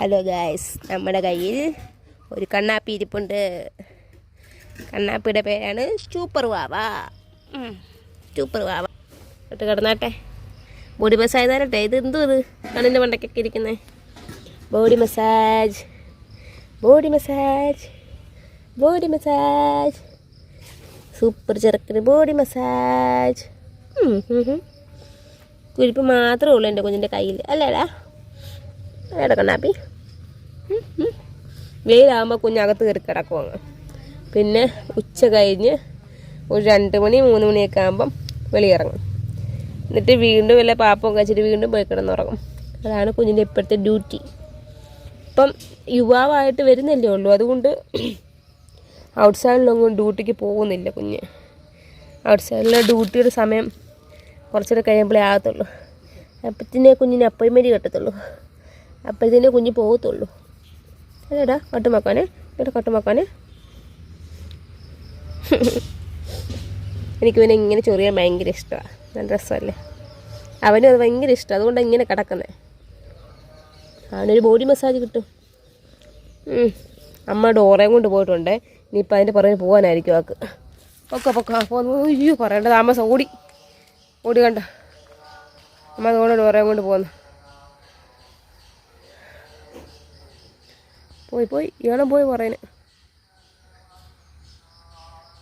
Hello guys നമ്മുടെ കയ്യിൽ ഒരു കണ്ണാപ്പി ഇരിപ്പുണ്ട്. കണ്ണാപ്പിയുടെ പേരാണ് സൂപ്പർ വാവ സൂപ്പർ വാവ ഇട്ട് കിടന്നാട്ടെ. ബോഡി മസാജ് തരട്ടെ ഇത് എന്തോ ഇത്? കണ്ണിന്റെ മണ്ടക്കൊക്കെ ഇരിക്കുന്നത് body massage body massage body massage super ചെറുക്കിന് body massage. കുരിപ്പ് മാത്രമേ ഉള്ളൂ എന്റെ കുഞ്ഞിന്റെ കയ്യിൽ. അല്ലേടാ? ഉം, ഉം. വെയിലാകുമ്പോൾ കുഞ്ഞകത്ത് കയറി കിടക്കും അങ്ങ് പിന്നെ ഉച്ച കഴിഞ്ഞ് ഒരു രണ്ട് മണി മൂന്ന് മണിയൊക്കെ ആകുമ്പം വെളിയിറങ്ങും. എന്നിട്ട് വീണ്ടും വല്ല പാപ്പം കഴിച്ചിട്ട് വീണ്ടും പോയി കിടന്നുറങ്ങും. അതാണ് കുഞ്ഞിന്റെ ഇപ്പോഴത്തെ ഡ്യൂട്ടി. ഇപ്പം യുവാവായിട്ട് വരുന്നല്ലേ ഉള്ളൂ. അതുകൊണ്ട് ഔട്ട്സൈഡിലൊന്നും ഡ്യൂട്ടിക്ക് പോകുന്നില്ല കുഞ്ഞ്. ഔട്ട്സൈഡിലെ ഡ്യൂട്ടിയുടെ സമയം കുറച്ചുകൂടെ കഴിയുമ്പോഴേ ആകത്തുള്ളൂ. അപ്പത്തിനെ കുഞ്ഞിന് അപ്പോയിൻമെന്റ് കിട്ടത്തുള്ളൂ. അപ്പോഴത്തേനെ കുഞ്ഞ് പോകത്തുള്ളൂ അല്ലേടാ കട്ടുമാക്കാനേ ഇവിടെ കട്ടുമാക്കാനേ. എനിക്ക് പിന്നെ ഇങ്ങനെ ചൊറിയാൻ ഭയങ്കര ഇഷ്ടമാണ് നല്ല രസമല്ലേ? അവനും അത് ഭയങ്കര ഇഷ്ടം. അതുകൊണ്ടാണ് ഇങ്ങനെ കിടക്കുന്നത് അവനൊരു ബോഡി മസാജ് കിട്ടും. അമ്മ ഡോറയും കൊണ്ട് പോയിട്ടുണ്ട്. ഇനിയിപ്പോൾ അതിന്റെ പുറകെ പോകാനായിരിക്കും ആക്ക് പൊക്ക പൊക്ക. അയ്യോ പറയേണ്ട. താമസം ഓടി. ഓടി കണ്ട? അമ്മ അതുകൊണ്ട് ഡോറയും കൊണ്ട് പോന്നു. പോയി പോയി. ഇയാളും പോയി പറയുന്നു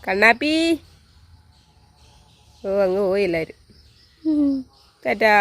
കണ്ണാപ്പി. ഓ അങ്ങ് പോയി എല്ലാവരും ടാറ്റാ.